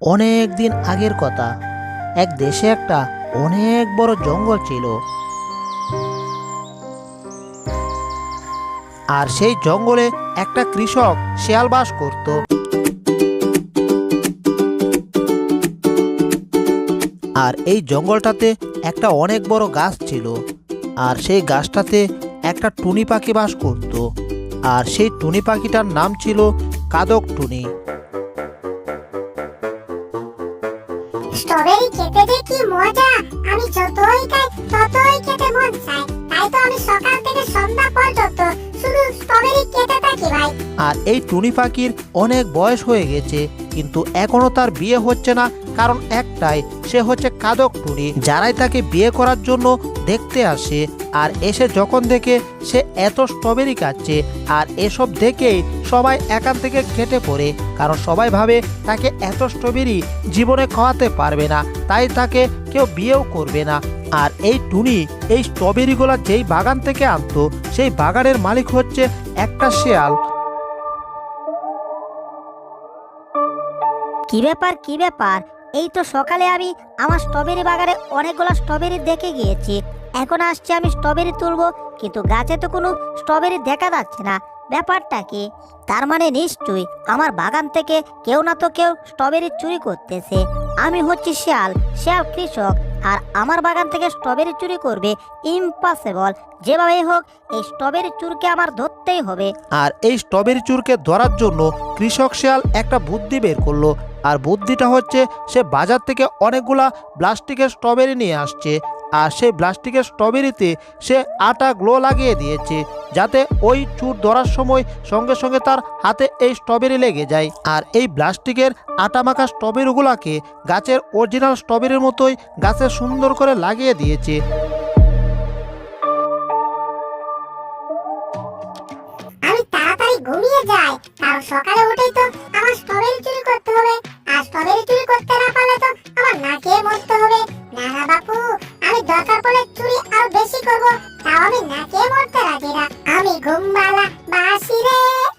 অনেক দিন আগের কথা। এক দেশে একটা অনেক বড় জঙ্গল ছিল। আর সেই জঙ্গলে একটা কৃষক শেয়াল বাস করত। আর এই জঙ্গলটাতে একটা অনেক বড় গাছ ছিল। আর সেই গাছটাতে একটা টুনি পাখি বাস করত। আর সেই টুনি পাখিটার নাম ছিল কাদক টুনি। স্ট্রবেরি খেতে যে কি মজা। আমি যতই খাই, ততই খেতে মন চায়। তাই তো আমি সকাল থেকে সন্ধ্যা পর্যন্ত শুধু স্ট্রবেরি খেতে থাকি ভাই। আর এই টুনি পাখির অনেক বয়স হয়ে গেছে, কিন্তু এখনও তার বিয়ে হচ্ছে না। কারণ একটাই, সে হচ্ছে কাদক টুনি, যারাই তাকে বিয়ে করার জন্য দেখতে আসে। আর এসে যখন দেখে সে এত স্ট্রবেরি খাচ্ছে, আর এসব দেখেই সবাই একান থেকে কেটে পড়ে, কারণ সবাই ভাবে তাকে এত স্ট্রবেরি জীবনে খাওয়াতে পারবে না, তাই তাকে কেউ বিয়েও করবে না। আর এই টুনি এই স্ট্রবেরিগুলো যেই বাগান থেকে আনতো, সেই বাগানের মালিক হচ্ছে একটা শেয়াল। কি ব্যাপার কি ব্যাপার? এই তো সকালে আমি আমার স্ট্রবেরি বাগানে অনেকগুলো স্ট্রবেরি দেখে গিয়েছি। এখন আসছে আমি স্ট্রবেরি তুলবো, কিন্তু গাছে তো কোনো স্ট্রবেরি দেখা যাচ্ছে না। ব্যাপারটা কি? তার মানে নিশ্চয়ই আমার বাগান থেকে কেউ না তো কেউ স্ট্রবেরি চুরি করতেছে। আমি হচ্ছি শিয়াল শিয়াল কৃষক, আর আমার বাগান থেকে স্ট্রবেরি চুরি করবে ইম্পসিবল যেভাবেই হোক, এই স্ট্রবেরি চুরকে আমার ধরতেই হবে। আর এই স্ট্রবেরি চুরকে ধরার জন্য কৃষক শিয়াল একটা বুদ্ধি বের করল। আর বুদ্ধিটা হচ্ছে সে বাজার থেকে অনেকগুলা প্লাস্টিকের স্ট্রবেরি নিয়ে আসছে, আর সেই প্লাস্টিকের স্ট্রবেরিতে সে আটা গ্লো লাগিয়ে দিয়েছে, যাতে ওই চুর ধরার সময় সঙ্গে সঙ্গে তার হাতে এই স্ট্রবেরি লেগে যায়। আর এই প্লাস্টিকের আটা মাখা স্ট্রবেরিগুলোকে গাছের অরিজিনাল স্ট্রবেরির মতোই গাছে সুন্দর করে লাগিয়ে দিয়েছে। আমি তাড়াতাড়ি ঘুমিয়ে যাই, কারণ সকালে উঠেই তো আমার স্ট্রবেরি চুরি করতে হবে। স্ট্রবেরি চুরি করতে না পারলে তো আমার না খেয়ে মরতে হবে। না না বাপু, আমি দরকার পড়লে চুরি আরও বেশি করব, তাও আমি না খেয়ে মরতে রাজি না। আমি ঘুমবালা বাসি রে।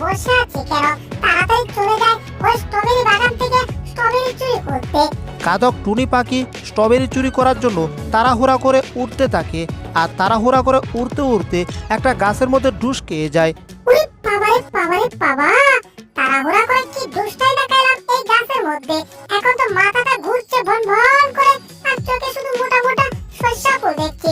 বসে আছি কেন? তাড়াতাড়ি চলে যায় ওই স্ট্রবেরি বাগান থেকে স্ট্রবেরি চুরি করতে। কাদক টুনি পাখি স্ট্রবেরি চুরি করার জন্য তাড়াহুড়া করে উঠতে থাকে আর তাড়াহুড়া করে উড়তে উড়তে একটা গাছের মধ্যে ঢুস খেয়ে যায়। উরে বাবা! তাড়াহুড়া করে কি দেখাইলাম এই গাছের মধ্যে? এখন তো মাথাটা ঘুরছে ভন ভন করে আর চোখে শুধু মোটা মোটা শস্যা ফুল দেখছি।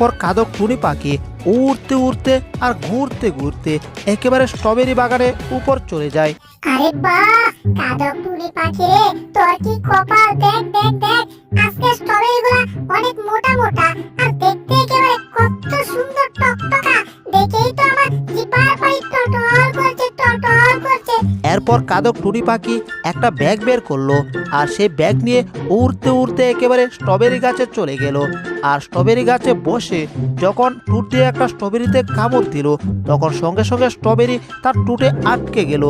এরপর কাদক টুনি পাখি উড়তে উড়তে আর ঘুরতে ঘুরতে একেবারে স্ট্রবেরি বাগানে উপর চলে যায়। আরে বাহ! কাদক টুনি পাখি রে, তোর কি কপাল? দেখ দেখ দেখ। আজকে স্ট্রবেরি গুলা অনেক মোটা মোটা আর দেখতে একেবারে কত সুন্দর টকটকা। দেখেই তো আমার জিপার পাই এরপর কাদক টুনি পাখি একটা ব্যাগ বের করল আর সেই ব্যাগ নিয়ে উড়তে উড়তে একেবারে স্ট্রবেরি গাছে চলে গেল। আর স্ট্রবেরি গাছে বসে যখন টুট দিয়ে একটা স্ট্রবেরিতে কামড় দিল, তখন সঙ্গে সঙ্গে স্ট্রবেরি তার টুটে আটকে গেল।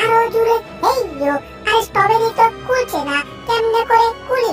আরে হেইয়ো। আরে স্ট্রবেরি তো খুলছে না কেমনে করে খুলি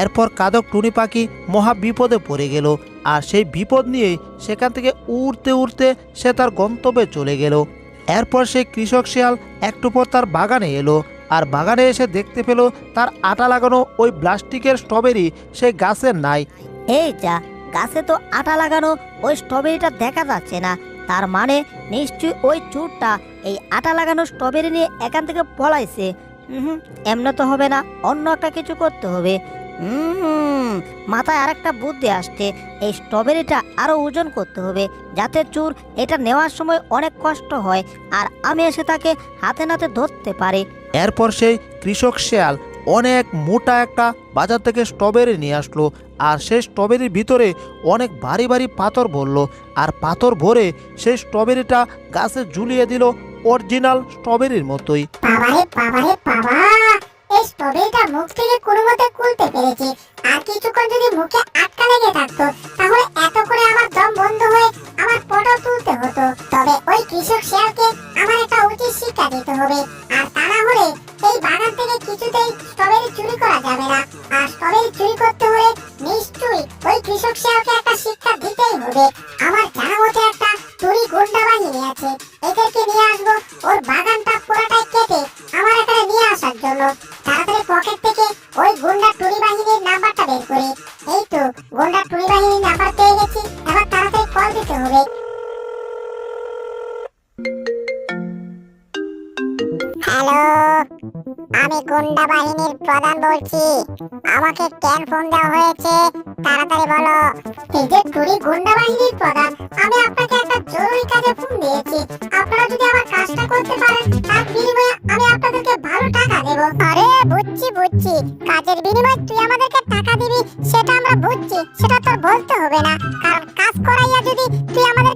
এরপর কাদক টুনি পাখি মহা বিপদে পড়ে গেল, আর সেই বিপদ নিয়ে সেখান থেকে উড়তে উড়তে সে তার গন্তব্যে চলে গেল। এরপর সেই কৃষক শিয়াল একটু পর তার বাগানে এলো, আর বাগানে এসে দেখতে পেল তার আটা লাগানো ওই প্লাস্টিকের স্ট্রবেরি সেই গাছের নাই। এই যা, গাছে তো আটা লাগানো ওই স্ট্রবেরিটা দেখা যাচ্ছে না। তার মানে নিশ্চয়ই ওই চুরটা এই আটা লাগানো স্ট্রবেরি নিয়ে এখান থেকে পলাইছে। হুম এমন তো হবে না, অন্য একটা কিছু করতে হবে। হুম মাথায় আরেকটা বুদ্ধি আসছে। এই স্ট্রবেরিটা আরও ওজন করতে হবে যাতে চুর এটা নেওয়ার সময় অনেক কষ্ট হয় আর আমি এসে তাকে হাতে নাতে ধরতে পারি। এরপর সেই কৃষক শেয়াল অনেক মোটা একটা বাজার থেকে স্ট্রবেরি নিয়ে আসলো আর সেই স্ট্রবেরির ভিতরে অনেক ভারী ভারী পাথর ভরলো আর পাথর ভরে সেই স্ট্রবেরিটা গাছে ঝুলিয়ে দিল অরিজিনাল স্ট্রবেরির মতোই। বাবা! স্ট্রবেরিটা মুখ থেকে কোনো মতে খুলতে পেরেছি। আর কিছুক্ষণ যদি মুখে আটকা লেগে থাকতো, তাহলে এত করে আমার দম বন্ধ হয়ে আমার পটল তুলতে হতো। তবে ওই কৃষক শেয়ালকে আমার একটা উচিত শিক্ষা দিতে হবে। আর তা না হলে এই বাগান থেকে কিছুতেই স্ট্রবেরি চুরি করা যাবে না। আর স্ট্রবেরি চুরি করতে হলে নিশ্চয়ই ওই কৃষক শেয়ালকে একটা শিক্ষা দিতেই হবে। আমার জানা মতে একটা চুরি গুন্ডা বাহিনী আছে। এদেরকে নিয়ে আসব। ওর বাগানটা পুরোটাই কেটে আমার এখানে নিয়ে আসার জন্য। তাড়াতাড়ি পকেট থেকে ওই গুন্ডা টুরি বাহিনীর নাম্বারটা বের করি। এই তো, গুন্ডা টুরি বাহিনীর নাম্বার পেয়ে গেছি, এবার তাড়াতাড়ি কল দিতে হবে। হ্যালো? আমি গুন্ডা বাহিনীর প্রধান বলছি। আমাকে কেন ফোন দেওয়া হয়েছে? তাড়াতাড়ি বলো। এই যে টুরি গুন্ডা বাহিনীর প্রধান। আমি আপনাকে একটা জরুরি কাজে ফোন দিয়েছি। আপনারা যদি আমার কাজটা করতে পারেন তার বিনিময়ে আমি আপনাদেরকে ভালো টাকা দেব। আরে বুঝছি বুঝছি। কাজের বিনিময়ে তুই আমাদেরকে টাকা দিবি সেটা আমরা বুঝছি। সেটা তোর বলতে হবে না। কারণ কাজ করাইয়া যদি তুই আমাদেরকে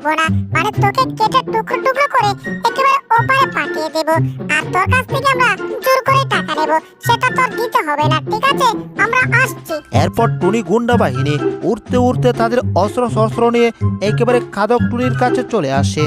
রাখব না। মানে তোকে কেটে টুকরো টুকরো করে একেবারে ওপারে পাঠিয়ে দেব। আর তোর কাছ থেকে আমরা জোর করে টাকা নেব। সেটা তোর দিতে হবে না ঠিক আছে? আমরা আসছি। এরপর টুনি গুন্ডা বাহিনী উড়তে উড়তে তাদের অস্ত্র শস্ত্র নিয়ে একেবারে খাদক টুনির কাছে চলে আসে।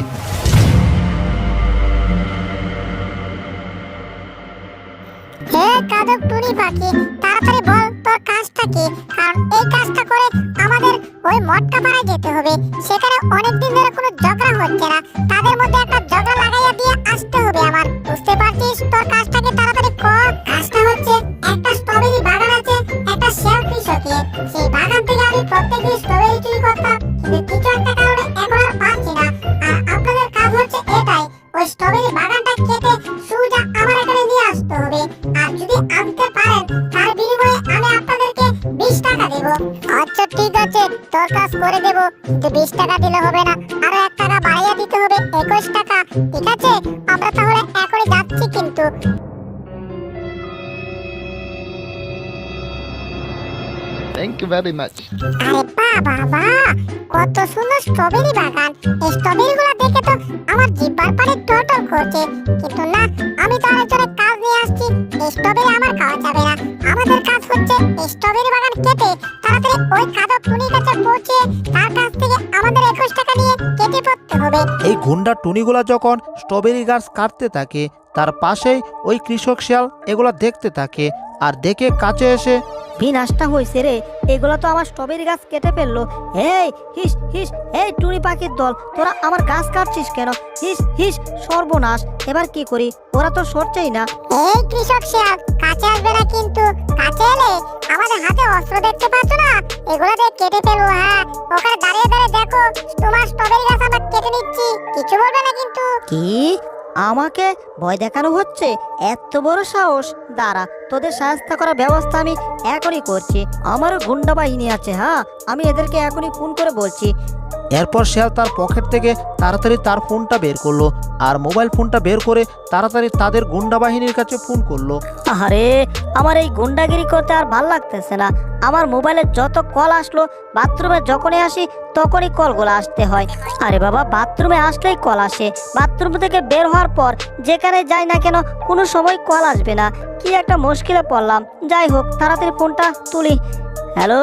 হে কাদক টুনি পাখি তাড়াতাড়ি বল তোর কাজটা কি কারণ এই কাজটা করে আমাদের ওই মটকা পাড়ায় যেতে হবে। সেখানে অনেকদিন ধরে কোনো ঝগড়া হচ্ছে না। তাদের মধ্যে একটা ঝগড়া লাগাইয়া দিয়ে আসতে হবে আমার। বুঝতে পারছিস? তোর কাজটাকে তাড়াতাড়ি কর কাজটা হচ্ছে একটা স্ট্রবেরি বাগান আছে, একটা শেলফিশ কৃষকের সেই বাগান থেকে আমি প্রত্যেকদিন স্ট্রবেরি চুরি করতাম। কিন্তু Thank you very much. আরে বাহ বাবা কত সুন্দর স্ট্রবেরি বাগান। এই স্ট্রবেরি গুলো দেখে তো আমার জিব্বার পাড়ে টটল করছে। কিন্তু না আমি তো আরেকজনের কাজ নিয়ে আসছি। এই স্ট্রবেরি আমার খাওয়া যাবে না। আমাদের কাজ হচ্ছে এই স্ট্রবেরি বাগান কেটে তাড়াতাড়ি ওই কাদক টুনির কাছে পৌঁছে তার কাছ থেকে আমাদের একুশ টাকা নিয়ে কেটে পড়তে হবে। এই গুন্ডা টুনিগুলা যখন স্ট্রবেরি গাছ কাটতে থাকে তার পাশেই ওই কৃষক শিয়াল এগুলা দেখতে থাকে আর দেখে কাছে এসে বিনাশটা হয়েছে রে এগুলো তো আমার স্ট্রবেরি গাছ কেটে ফেলল। এই হিস হিস এই টুনি পাখির দল তোরা আমার গাছ কাটছিস কেন? হিস হিস সর্বনাশ। এবার কি করি? ওরা তো সরছেই না। এই কৃষক শিয়াল কাছে আসবে না কিন্তু কাছে এলে আমাদের হাতে অস্ত্র দেখতে পাচ্ছ না? এগুলো দিয়ে কেটে ফেলব হ্যাঁ? ওখানে দাঁড়িয়ে দাঁড়িয়ে দেখো তোমার স্ট্রবেরি গাছ আমরা কেটে নিচ্ছি। কিছু বলবে না কিন্তু। কি? আমাকে ভয় দেখানো হচ্ছে? এত বড় সাহস। দ্বারা তোদের সাহায্য করার ব্যবস্থা আমি এখনই করছি। আমারও গুন্ডা বাহিনী আছে হ্যাঁ? আমি এদেরকে এখনই ফোন করে বলছি। এরপর শিয়াল তার পকেট থেকে তাড়াতাড়ি তার ফোনটা বের করল আর মোবাইল ফোনটা বের করে তাড়াতাড়ি তাদের গুন্ডা বাহিনীর কাছে ফোন করল। আরে আমার এই গুন্ডাগিরি করতে আর ভালো লাগতেছে না। আমার মোবাইলে যত কল আসলো, বাথরুমে যখনই আসি, তখনই কলগুলো আসতে হয়। আরে বাবা, বাথরুমে আসলেই কল আসে। বাথরুম থেকে বের হওয়ার পর, যেখানে যাই না কেন, কোনো সময় কল আসবে না। কি একটা মুশকিলে পড়লাম। যাই হোক, তাড়াতাড়ি ফোনটা তুলি। হ্যালো?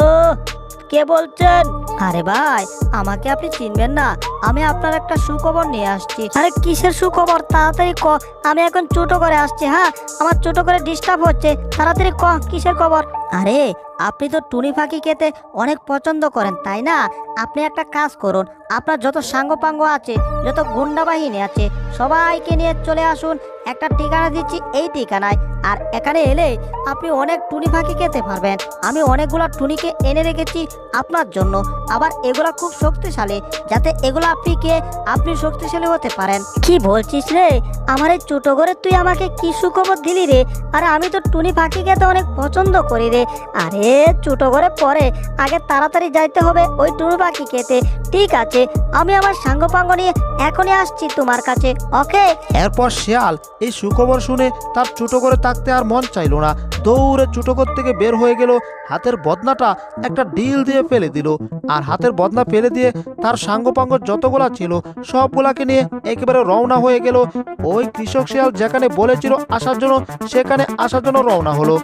কে বলছেন? আরে ভাই, আমাকে আপনি চিনবেন না। আমি আপনার একটা সুখবর নিয়ে আসছি। আরে কিসের সুখবর? তাড়াতাড়ি ক। আমি এখন ছোট করে আসছি হ্যাঁ? আমার ছোট করে ডিস্টার্ব হচ্ছে। তাড়াতাড়ি ক, কিসের খবর? আরে, আপনি তো টুনি ফাঁকি খেতে অনেক পছন্দ করেন, তাই না? আপনি একটা কাজ করুন। আপনার যত সাঙ্গপাঙ্গ আছে, যত গুন্ডা বাহিনী আছে, সবাইকে নিয়ে চলে আসুন। একটা ঠিকানা দিচ্ছি এই ঠিকানায়। আর এখানে এলে আপনি অনেক টুনি পাখি খেতে পারবেন। আমি অনেকগুলো টুনিকে এনে রেখেছি আপনার জন্য। আবার এগুলা খুব শক্তিশালী, যাতে এগুলো আপনি কে আপনি শক্তিশালী হতে পারেন। কি বলছিস রে? আমার এই ছোটো ঘরে তুই আমাকে কি সুখবর দিলি রে? আরে আমি তো টুনি পাখি খেতে অনেক পছন্দ করি রে। আরে ছোটো ঘরে পরে, আগে তাড়াতাড়ি যাইতে হবে ওই টুনি পাখি খেতে। ঠিক আছে আমি আমার সাঙ্গপাঙ্গ নিয়ে এখনই আসছি তোমার কাছে ওকে? এরপর শিয়াল এই সুখবর শুনে তার ছোটো করে থাকতে আর মন চাইলো না। দৌড়ে ছোটো ঘর থেকে বের হয়ে গেল হাতের বদনাটা একটা ডিল দিয়ে ফেলে দিল। আর হাতের বদনা ফেলে দিয়ে তার সাঙ্গপাঙ্গ যতগুলা ছিল সবগুলাকে নিয়ে একেবারে রওনা হয়ে গেল। ওই কৃষক শিয়াল যেখানে বলেছিল আসার জন্য সেখানে আসার জন্য রওনা হলো।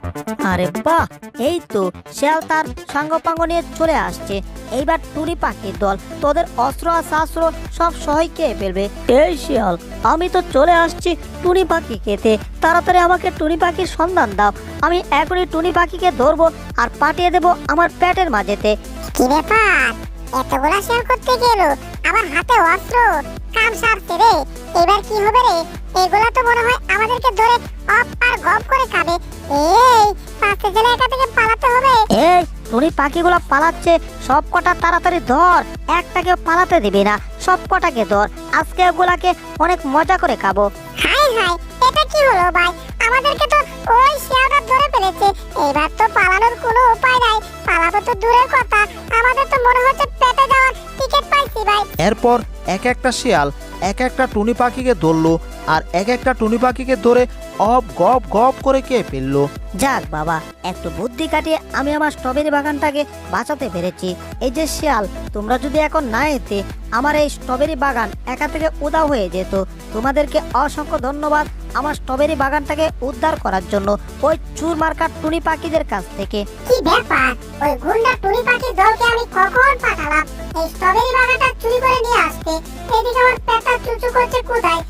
আরে বাহ! এই তো শিয়াল তার সাঙ্গপাঙ্গ নিয়ে চলে আসছে। এইবার টুনি পাখির দল তোদের অস্ত্র আর শাস্ত্র সব সহায় খেয়ে ফেলবে। এই শিয়াল আমি তো চলে আসছি টুনি পাখি খেতে। তাড়াতাড়ি আমাকে টুনি পাখির সন্ধান দাও। আমি এখনই টুনি পাখিকে ধরবো আর পাঠিয়ে দেবো আমার পেটের মাঝেতে। কি ব্যাপার? এতগুলা শেয়ার করতে গেল আমার হাতে অস্ত্র কাম সারছে রে। এবার কি হবে রে? এগুলা তো মনে হয় আমাদেরকে ধরে অপ আর গপ করে খাবে। এই পাঁচটা জেলে একা থেকে পালাতে হবে। এই টুনি পাখিগুলো পালাচ্ছে সব কটা তাড়াতাড়ি ধর। একটাকেও পালাতে দিবি না সব কটাকে ধর। আজকে ওগুলাকে অনেক মজা করে খাব। হাই হাই এটা কি হলো ভাই? আমাদেরকে তো ওই শিয়ালটা ধরে ফেলেছে। এবার তো পালানোর কোনো উপায় নাই। পালাবো তো দূরের কথা। আমাদের তো মনে হচ্ছে পেটে যাওয়ার টিকিট পাইছি ভাই। এরপর এক একটা শিয়াল এক একটা টুনি পাখিকে ধরলো আর এক একটা টুনি পাখিকে ধরে অপ গপ গপ করে কে ফেলল। যাক বাবা একটু বুদ্ধি কাটিয়ে আমি আমার স্ট্রবেরি বাগানটাকে বাঁচাতে পেরেছি। এই যে শিয়াল তোমরা যদি এখন না এতে আমার এই স্ট্রবেরি বাগান একা থেকে উদাও হয়ে যেত। তোমাদেরকে অসংখ্য ধন্যবাদ আমার স্ট্রবেরি বাগানটাকে উদ্ধার করার জন্য ওই চুর মার্কার টুনি পাখিদের কাছ থেকে। কি ব্যাপার? ওই গুন্ডা টুনি পাখির দলকে আমি কখন পাঠালাম? এই স্ট্রবেরি বাগানটা চুরি করে নিয়ে আসতে? এদিকে আমার পেটটা চুচু করছে কোথায়?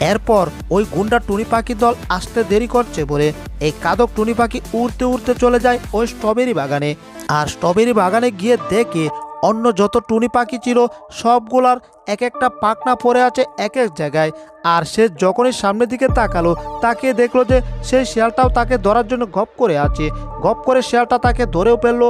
এরপর ওই গুন্ডা টুনি পাখি দল আসতে দেরি করছে বলে এই কাদক টুনি পাখি উড়তে উড়তে চলে যায় ওই স্ট্রবেরি বাগানে। আর স্ট্রবেরি বাগানে গিয়ে দেখে অন্য যত টুনি পাখি ছিল, সবগুলার এক একটা পাখনা পড়ে আছে এক এক জায়গায়। আর সে যখনই সামনের দিকে তাকালো তাকে দেখল যে সেই শিয়ালটাও তাকে ধরার জন্য গপ করে আছে। গপ করে শিয়ালটা তাকে ধরেও ফেলল,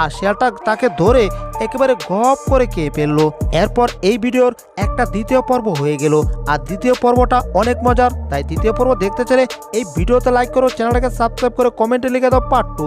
আর শিয়ালটা তাকে ধরে একেবারে গপ করে খেয়ে ফেলল। এরপর এই ভিডিওর একটা দ্বিতীয় পর্ব হয়ে গেল, আর দ্বিতীয় পর্বটা অনেক মজার। তাই দ্বিতীয় পর্ব দেখতে চাইলে এই ভিডিওতে লাইক করো, চ্যানেলটাকে সাবস্ক্রাইব করে কমেন্টে লিখে দাও পার্ট টু